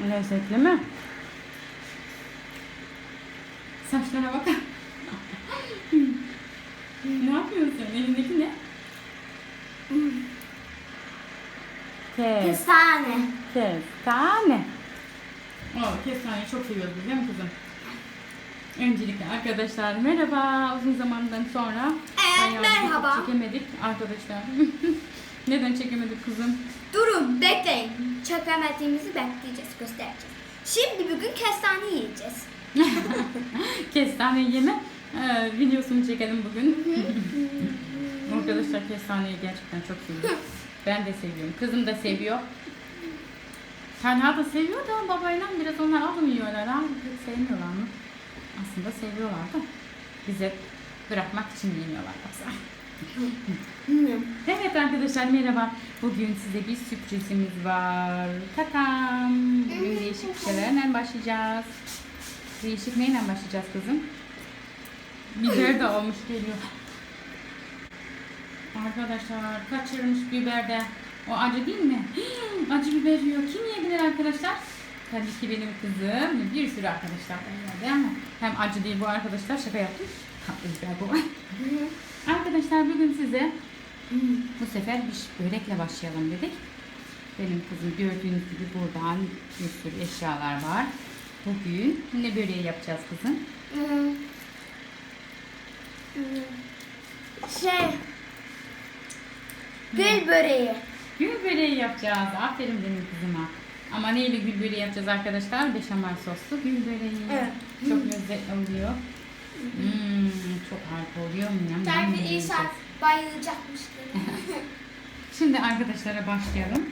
Lezzetli mi? Saçlara bak. ne yapıyorsun? Elindeki ne? Kes, Kestane. kestane. Oo, kestaneyi çok seviyoruz değil mi kızım? Öncelikle arkadaşlar merhaba. Uzun zamandan sonra Evet, bayağı merhaba. çekemedik arkadaşlar. Neden çekemedik kızım? Durun bekleyin. Çekemediğimizi bekleyeceğiz, göstereceğiz. Şimdi bugün kestane yiyeceğiz. Kestane yeme e, videosunu çekelim bugün. Arkadaşlar kestaneyi gerçekten çok seviyorum. Ben de seviyorum. Kızım da seviyor. Talha da seviyor da babayla biraz onlar az mı yiyorlar ha? Sevmiyorlar mı? Aslında seviyorlar da bize bırakmak için yemiyorlar yoksa. Evet arkadaşlar merhaba. Bugün size bir sürprizimiz var. Tatam. Bugün değişik şeylerle başlayacağız. Değişik neyle başlayacağız kızım? Biber de olmuş geliyor. Arkadaşlar kaçırmış biber de. O acı değil mi? acı biber yiyor. Kim yiyebilir arkadaşlar? Tabii ki benim kızım. Bir sürü arkadaşlar değil mi? Hem acı değil bu arkadaşlar. Şaka yaptım. Tatlı biber bu. Arkadaşlar bugün size bu sefer bir börekle başlayalım dedik. Benim kızım gördüğünüz gibi buradan bir sürü eşyalar var. Bugün ne böreği yapacağız kızım? Hmm. Hmm. Şey, gül böreği. Gül böreği yapacağız. Aferin benim kızıma. Ama neyle gül böreği yapacağız arkadaşlar? Beşamel soslu gül böreği. Evet. Çok lezzetli oluyor. Hmm, çok harika oluyor. Sanki yiyeceğiz. insan bayılacakmış gibi. Şimdi arkadaşlara başlayalım.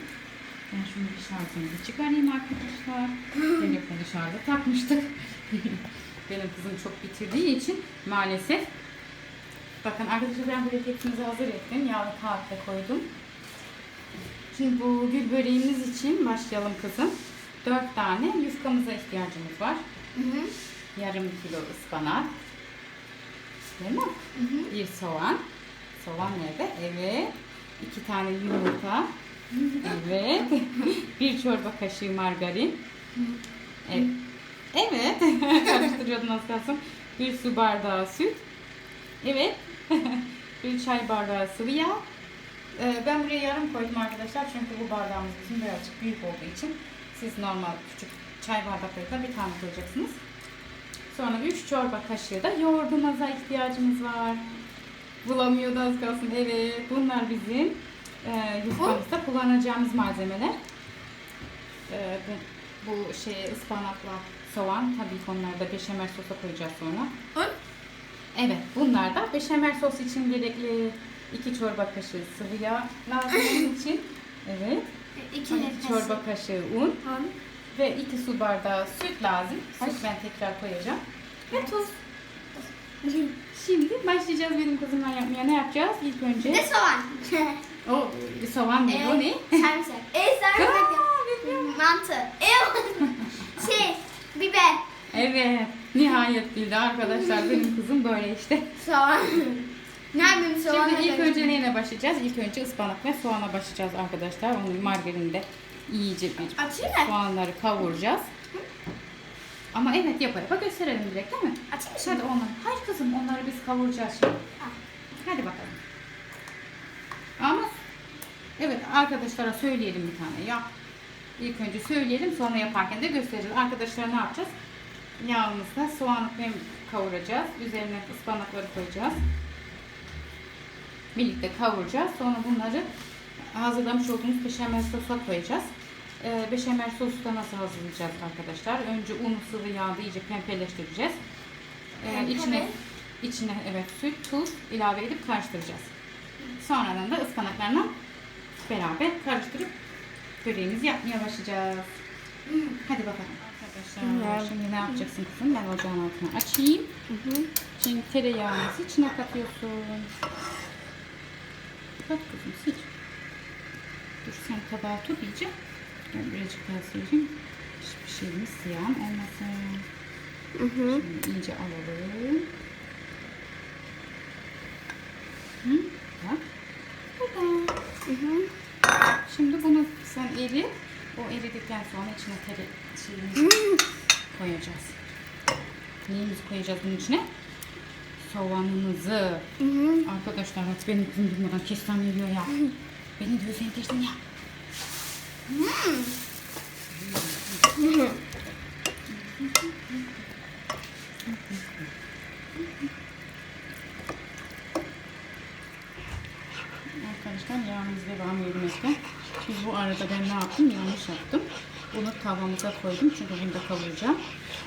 Ben şunu bir şarjımızı çıkarayım arkadaşlar. Telefonu şarja takmıştık. Benim kızım çok bitirdiği için maalesef. Bakın arkadaşlar ben böyle tepsimizi hazır ettim. Yağlı kağıtla koydum. Şimdi bu gül böreğimiz için başlayalım kızım. 4 tane yufkamıza ihtiyacımız var. Hı hı. Yarım kilo ıspanak. Değil mi? Hı hı. Bir soğan. Soğan nerede? Evet. İki tane yumurta. Evet. bir çorba kaşığı margarin. Evet. Evet. Karıştırıyordun az kalsın. Bir su bardağı süt. Evet. bir çay bardağı sıvı yağ. Ee, ben buraya yarım koydum arkadaşlar. Çünkü bu bardağımız bizim birazcık büyük olduğu için siz normal küçük çay bardaklarıyla bir tane koyacaksınız. Sonra 3 çorba kaşığı da yoğurdumuza ihtiyacımız var. Bulamıyor da az kalsın. Evet. Bunlar bizim e, yufkamızda kullanacağımız malzemeler. E, bu, bu şey ıspanakla soğan. Tabii ki onları da beşamel sosa koyacağız sonra. Un. Evet. Bunlar da beşamel sos için gerekli 2 çorba kaşığı sıvı yağ lazım onun için. Evet. İki 2 nefes. çorba kaşığı un Un. Ve 2 su bardağı süt lazım. Süt ben tekrar koyacağım. Ve tuz. Şimdi başlayacağız benim kızımla yapmaya. Ne yapacağız? İlk önce Ne soğan? o soğan değil o ne? Sarımsak. E sarımsak. Mantı. E şey, biber. Evet. Nihayet bildi arkadaşlar. Benim kızım böyle işte. Soğan. Ne yapayım soğan? Şimdi ilk önce neyle başlayacağız? İlk önce ıspanak ve soğana başlayacağız arkadaşlar. Onu margarinde iyice bir Açayım mı? soğanları kavuracağız. Ama evet yapa yapa gösterelim direkt değil mi? Açayım mı Hadi şimdi? onları. Hayır kızım onları biz kavuracağız şimdi. Hadi bakalım. Ama evet arkadaşlara söyleyelim bir tane ya. İlk önce söyleyelim sonra yaparken de göstereceğiz. Arkadaşlar ne yapacağız? Yağımızda soğanı kavuracağız. Üzerine ıspanakları koyacağız. Birlikte kavuracağız. Sonra bunları hazırlamış olduğumuz beşamel sosa koyacağız. Ee, beşamel sosu da nasıl hazırlayacağız arkadaşlar? Önce unu sıvı yağda iyice pembeleştireceğiz. Ee, Pembe. içine içine evet süt, tuz ilave edip karıştıracağız. Sonradan da ıspanaklarla beraber karıştırıp böreğimizi yapmaya başlayacağız. Hadi bakalım. Arkadaşlar Evet. şimdi ne yapacaksın kızım? Ben ocağın altını açayım. Şimdi tereyağımızı içine katıyorsun. Kat kızım sil. Dur sen tabağı tut iyice. Ben birazcık daha sileyim. Hiçbir şeyimiz ziyan olmasın. Hı hı. Şimdi iyice alalım. Hı? Bak. Burada. Hı hı. Şimdi bunu sen eli O eridikten sonra içine tere şeyimizi koyacağız. Neyimizi koyacağız bunun içine? Soğanımızı. Hı hı. Arkadaşlar bak beni durmadan kestane yiyor ya. Beni diyor sen kestin ya. Arkadaşlar yağımız devam etmekte. Biz bu arada ben ne yaptım? Yanlış yaptım. Bunu tavamıza koydum çünkü bunu da kavuracağım.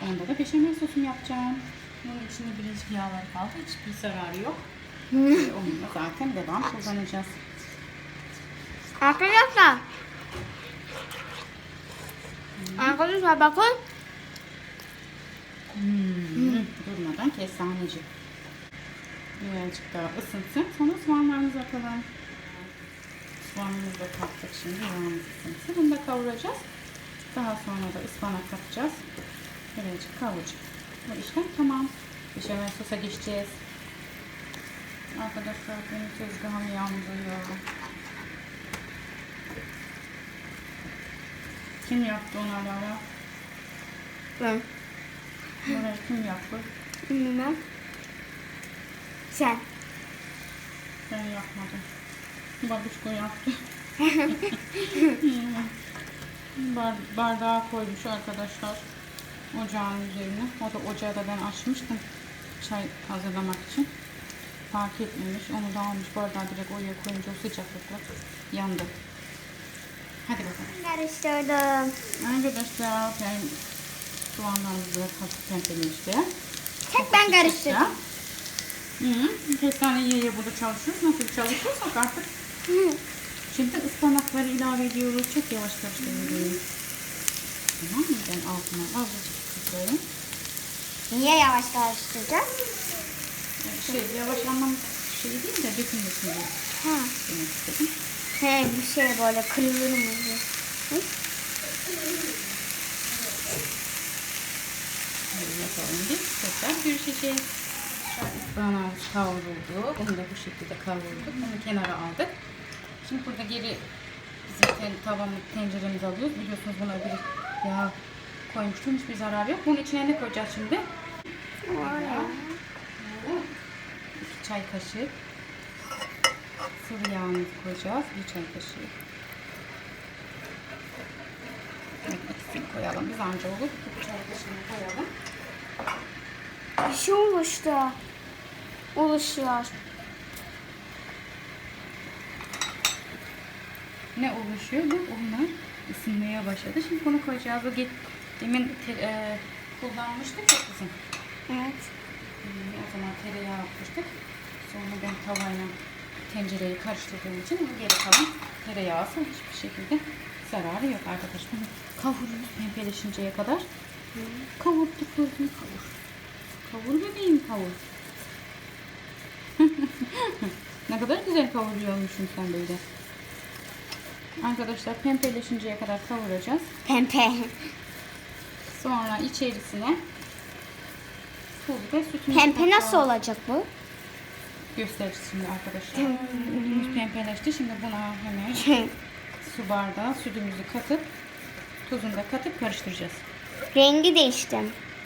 Onda da beşamel sosum yapacağım. Bunun içinde birazcık yağlar kaldı. Hiçbir zararı yok. Ve Onu da zaten devam kullanacağız. Arkadaşlar. Arkadaşlar bakın. Hmm. Durmadan kestaneci. Birazcık daha ısınsın. Sonra soğanlarımızı atalım. Soğanımızı da kattık şimdi. Yağımız ısınsın. Bunu da kavuracağız. Daha sonra da ıspanak katacağız. Birazcık kavuracağız. Bu işlem tamam. Beşamel sosa geçeceğiz. Arkadaşlar benim tezgahım yandırıyor. Kim yaptı onu Alara? Ben. Burayı kim yaptı? Bilmem. Sen. Ben yapmadım. Babuşko yaptı. Bar bardağa koymuş arkadaşlar. Ocağın üzerine. O da ocağı da ben açmıştım. Çay hazırlamak için. Fark etmemiş. Onu da almış bardağı direkt oraya koyunca o sıcaklıkla yandı. Hadi bakalım. Karıştırdım. Arkadaşlar ben soğanlarımızı hafif pembelemişti. Tek ben karıştırdım. Hı -hı. Kestane yiye yiye burada çalışıyoruz. Nasıl çalışıyorsak artık Hı. Şimdi ıspanakları ilave ediyoruz. Çok yavaş karıştırıyoruz. Tamam mı? Ben altına azıcık kısıyorum. Niye yavaş karıştıracağız? Şey yavaş anlam şey değil de dökülmesin diye Ha. demek istedim. He bir şey böyle kırılır mı? Hı? Yapalım. Tekrar görüşeceğiz. Ispanağımız kavruldu. Bunu da bu şekilde kavurduk. Bunu kenara aldık. Şimdi burada geri bizim ten, tavamız, tenceremizi alıyoruz. Biliyorsunuz buna bir yağ koymuştum. Hiçbir zararı yok. Bunun içine ne koyacağız şimdi? İki çay kaşığı sıvı yağımızı koyacağız. Bir çay kaşığı. Evet, ikisini koyalım. Biz anca olur. Bir çay kaşığını koyalım. Bir şey oluştu. Oluşuyor. Ne oluşuyor? Bak onlar ısınmaya başladı. Şimdi bunu koyacağız. O get, demin te, e, kullanmıştık ya kızım. Evet. Hmm, O zaman tereyağı atmıştık. Sonra ben tavayla tencereyi karıştırdığım için geri kalan tereyağı hiçbir şekilde zararı yok arkadaşlar. Bunu kavuruyoruz pembeleşinceye kadar. Kavurduk kızım kavur. Kavur bebeğim kavur. ne kadar güzel kavuruyormuşsun sen böyle. Arkadaşlar pembeleşinceye kadar kavuracağız. Pempe. Sonra içerisine tuz ve sütümüzü Pempe nasıl olacak bu? Göstereceğiz şimdi arkadaşlar. Sütümüz pembeleşti. Şimdi buna hemen su bardağı sütümüzü katıp tuzunu da katıp karıştıracağız. Rengi değişti.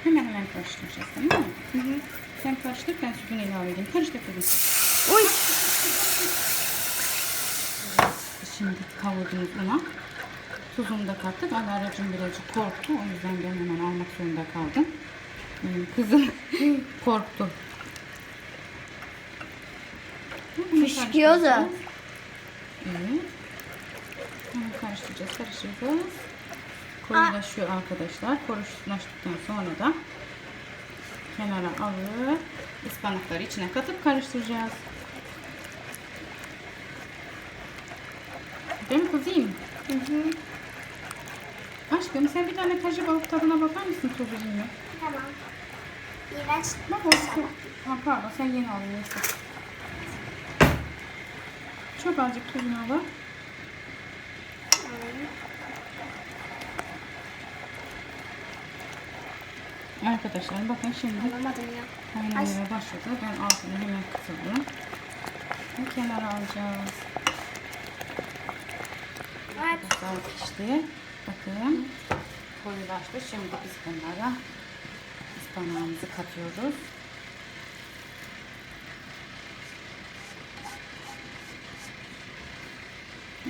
Hemen hemen karıştıracağız tamam mı? Sen karıştır ben sütünü ilave edeyim. Karıştır kızım. Uy. Şimdi kavurduğumuz una tuzunu da kattık. Alaracığım birazcık korktu. O yüzden ben hemen almak zorunda kaldım. Kızım korktu. Fışkıyordu. karıştıracağız. Evet. Bunu karıştıracağız, karıştıracağız. Koyulaşıyor arkadaşlar. Koyulaştıktan sonra da kenara alıp ıspanakları içine katıp karıştıracağız. Değil mi kuzum? Hı hı. Aşkım sen bir tane kajı balık tadına bakar mısın mi? Tamam. İğrenç. Bak olsun. Ha, pardon sen yeni aldın neyse. Çok azıcık tuzuna bak. Arkadaşlar bakın şimdi kaynamaya başladı. Ben altını hemen kısıldım. Ve kenara alacağız. Evet. Güzel pişti. Bakın. Koyulaştı. Şimdi biz bunlara ıspanağımızı katıyoruz.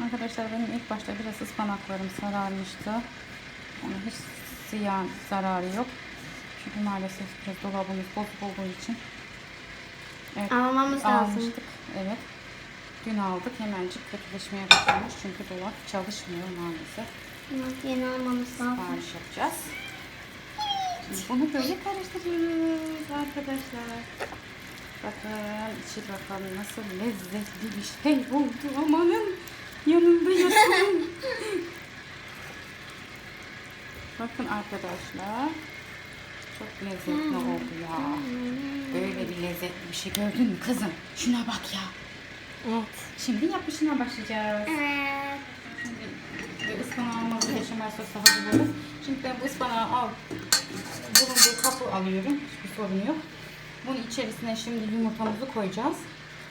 Arkadaşlar benim ilk başta biraz ıspanaklarım sararmıştı. Ama hiç ziyan zararı yok. Çünkü maalesef biraz dolabımız bozuk olduğu için. Evet, Almamız lazım. almıştık. Evet. Dün aldık. Hemencik kötüleşmeye başlamış. Çünkü dolap çalışmıyor maalesef. Evet, yeni almamız lazım. Sipariş yapacağız. Şimdi bunu böyle karıştırıyoruz arkadaşlar. Bakın içi bakalım nasıl lezzetli bir şey oldu. Amanın yanında yatın. Bakın arkadaşlar. Çok lezzetli oldu ya. Böyle bir lezzetli bir şey gördün mü kızım? Şuna bak ya. Evet. Şimdi yapışına başlayacağız. Evet. Şimdi ıspanağımızı beşamel sosu hazırlıyoruz. Şimdi ben bu ıspanağı al, bulunduğu kapı alıyorum. Hiçbir sorun yok. Bunun içerisine şimdi yumurtamızı koyacağız.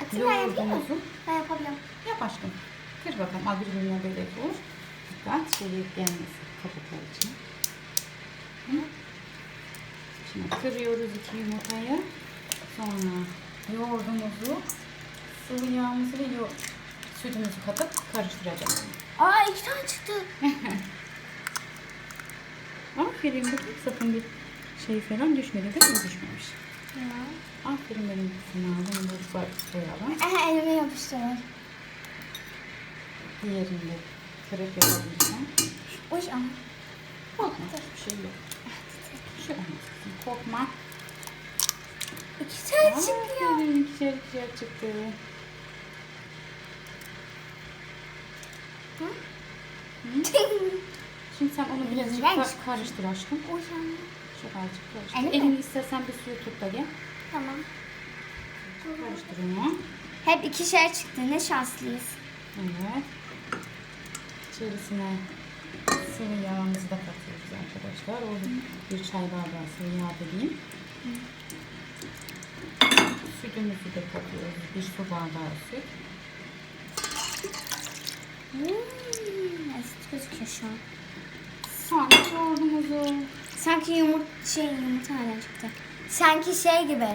Atayım ben yapayım mı? Yoğurdumuzu. Ben yapabiliyorum. Yap aşkım. Kır bakalım. Al birbirine böyle vur. Dikkat. Şöyle gelmesin kabuklar için. Şimdi kırıyoruz iki yumurtayı. Sonra yoğurdumuzu, sıvı yağımızı ve yo sütümüzü katıp karıştıracağız. Aa iki tane çıktı. Aferin bakın sakın bir şey falan düşmedi değil mi? Düşmemiş. Ya. Aferin benim kızıma. Bunu da koyalım. Elime yapıştırır. Diğerini de kırıp yapabilirsen. Uy ama. Korkma. Hiçbir şey yok. Bir şey olmaz. Korkma. İki tane çıkıyor. Aferin. İkişer ikişer çıktı. Hı? Hı? Şimdi sen onu birazcık ka- karıştır aşkım. Ama. Çok azıcık karıştır. Mi? Elini istersen bir suyu tut da gel. Tamam. Karıştır onu. Hep ikişer çıktı. Ne şanslıyız. Evet. İçerisine sıvı yağımızı da katıyoruz arkadaşlar. O bir çay bardağı sıvı yağ dediğim. Sütümüzü de katıyoruz. Bir su bardağı süt. Hmm, eski gözüküyor şu an. Sonra yoğurdumuzu. Sanki yumurta şey yumurta nereden çıktı? Sanki şey gibi.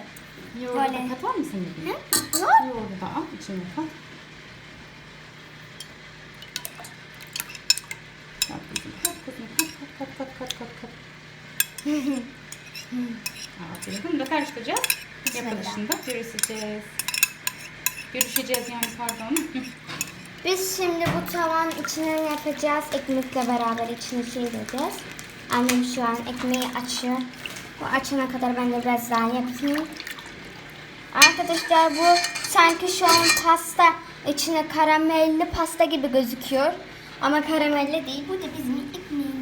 Yoğurdu Böyle. da katar mısın Hı? Yoğurdu da al içine. Kat kızım, kat kızım, kat kat kat kat kat kat kat. Aferin. Bunu da karıştıracağız. Yapılışında görüşeceğiz. Görüşeceğiz yani pardon. Biz şimdi bu tavan içine yapacağız. Ekmekle beraber içine çevireceğiz. Annem şu an ekmeği açıyor. Bu açana kadar ben de biraz daha yapayım. Arkadaşlar bu sanki şu an pasta içine karamelli pasta gibi gözüküyor. Ama karamelli değil. Bu da bizim ekmeğimiz.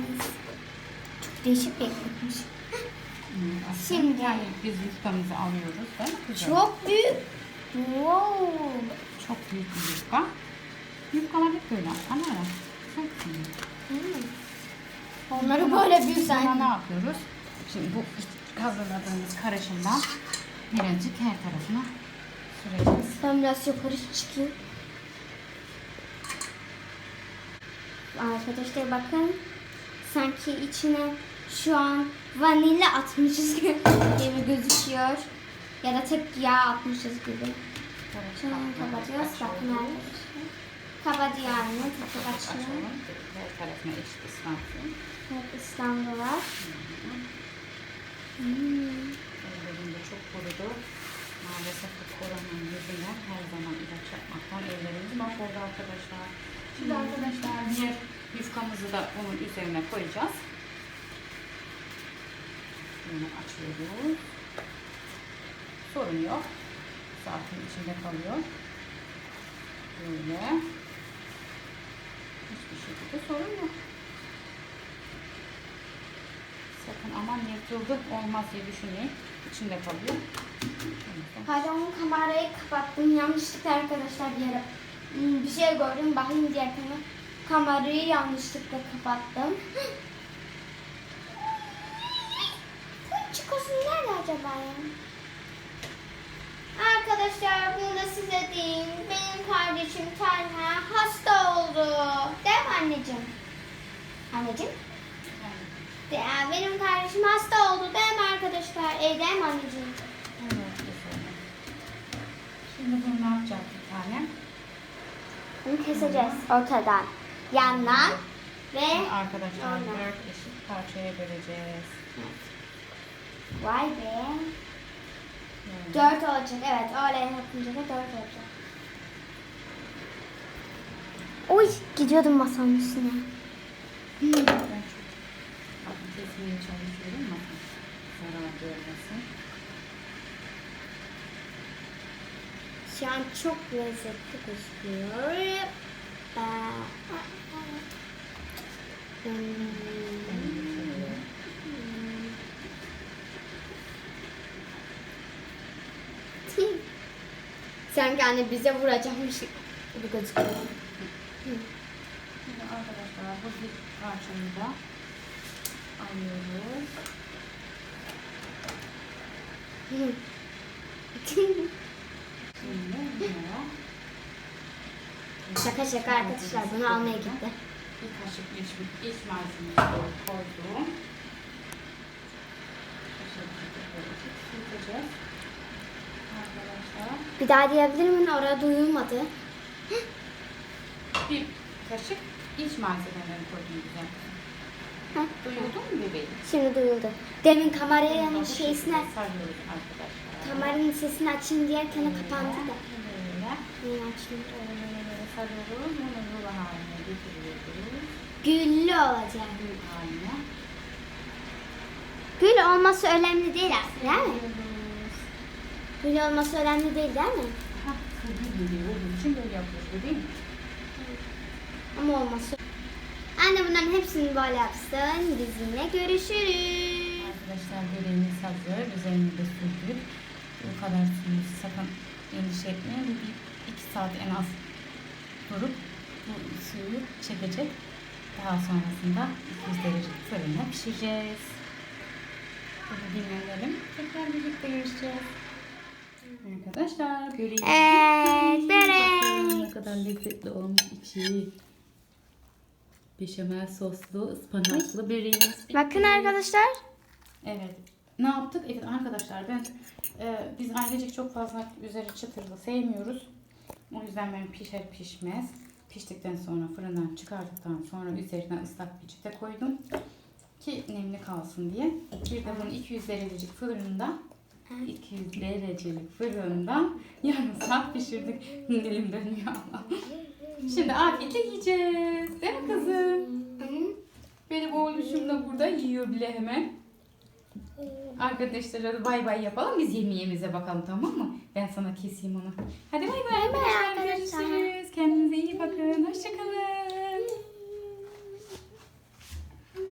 Değişik bir ekmekmiş. Şimdi. yani biz yufkamızı alıyoruz değil mi kızım? Çok büyük. Wow. Çok büyük bir yufka. Yufkalar hep böyle. Ana. Çok güzel. Hmm. Onları böyle büyük Sonra ne yapıyoruz? Şimdi bu hazırladığımız karışımdan birazcık her tarafına süreceğiz. Ben biraz yukarı çıkayım. Arkadaşlar bakın. Sanki içine şu an vanilya atmışız gibi gözüküyor. Ya da tek yağ atmışız gibi. Şimdi kapatıyoruz. Bakın arkadaşlar. Kabadiyarını tıkıp açıyorum. Açalım. Her tarafına eşit ıslansın. Hep İstanbul'a. Hmm. Ellerim de çok kurudu. Maalesef bu koronanın yüzünden her zaman ilaç yapmaktan ellerimiz mahvoldu arkadaşlar. Şimdi arkadaşlar diğer yufkamızı da bunun üzerine koyacağız. Bunu açıyoruz. Sorun yok. Zaten içinde kalıyor. Böyle. Hiçbir şekilde sorun yok. Sakın aman yırtıldı olmaz diye düşünmeyin. İçinde kalıyor. Hadi onun kamerayı kapattım. Yanlışlıkla arkadaşlar bir yere hmm, bir şey gördüm. Bakayım diye. Kamerayı yanlışlıkla kapattım. Çikosu nerede acaba ya? Arkadaşlar bunu da size diyeyim. Benim kardeşim Talha hasta oldu. Değil mi anneciğim? Anneciğim. Ya, benim kardeşim hasta oldu değil mi arkadaşlar? Evde mi anneciğim? Evet. Şimdi bunu ne yapacağız bir tane? Bunu keseceğiz ortadan. Yandan ve arkadaşlar Aynen. dört eşit parçaya böleceğiz. vay be. Böyle. Dört olacak evet öyle yapınca da dört olacak. Oy gidiyordum masanın üstüne. Ben çok bakın kesmeye çalışıyorum ama zarar görmesin. Şu an çok lezzetli gözüküyor. Sanki anne bize vuracakmış gibi gözüküyor. Şimdi arkadaşlar bu bir parçayı da alıyoruz. Şimdi şaka şaka arkadaşlar bunu almaya gitti. bir kaşık iç, iç malzemesi koydum. Bir daha diyebilir miyim? Orada duyulmadı. bir kaşık iç malzemelerini koydum güzel. Heh. Duyuldun mu bebeğim? Şimdi duyuldu. Demin kameranın Bu şeysine, sarıyoruz arkadaşlar. kameranın sesini açayım diyerken kapandı da. Böyle. Yine açayım. Böyle sarıyoruz. Bunu rulo haline getiriyoruz. Güllü olacak. Gül haline. Gül olması önemli değil aslında değil mi? Gül olması önemli değil değil mi? Ha, gül geliyor. Onun için böyle yapıyoruz değil mi? Ama olması. Anne bunların hepsini böyle yapsın. Biz yine görüşürüz. Arkadaşlar böreğimiz hazır. Üzerini de sürdük. Bu kadar suyu sakın endişe etmeyin. Bu bir iki saat en az durup bu suyu çekecek. Daha sonrasında 200 derece fırında pişireceğiz. Bunu dinlenelim. Tekrar birlikte görüşeceğiz. Arkadaşlar böreğimiz Evet, börek. Ne kadar lezzetli olmuş içi. Beşamel soslu, ıspanaklı böreğimiz. Bakın arkadaşlar. Evet. Ne yaptık? Evet arkadaşlar ben e, biz ailecek çok fazla üzeri çıtırlı sevmiyoruz. O yüzden ben pişer pişmez piştikten sonra fırından çıkardıktan sonra üzerine ıslak peçete koydum ki nemli kalsın diye. Bir de bunu 200 derecelik fırında 200 derecelik fırında yarım saat pişirdik. Dilim dönüyor ama. Şimdi afiyetle yiyeceğiz. Değil mi kızım? Benim oğluşum da burada yiyor bile hemen. Arkadaşlara da bay bay yapalım. Biz yemeğimize bakalım tamam mı? Ben sana keseyim onu. Hadi bay bay Bay bay arkadaşlar. arkadaşlar. Görüşürüz. Kendinize iyi bakın. Hoşçakalın.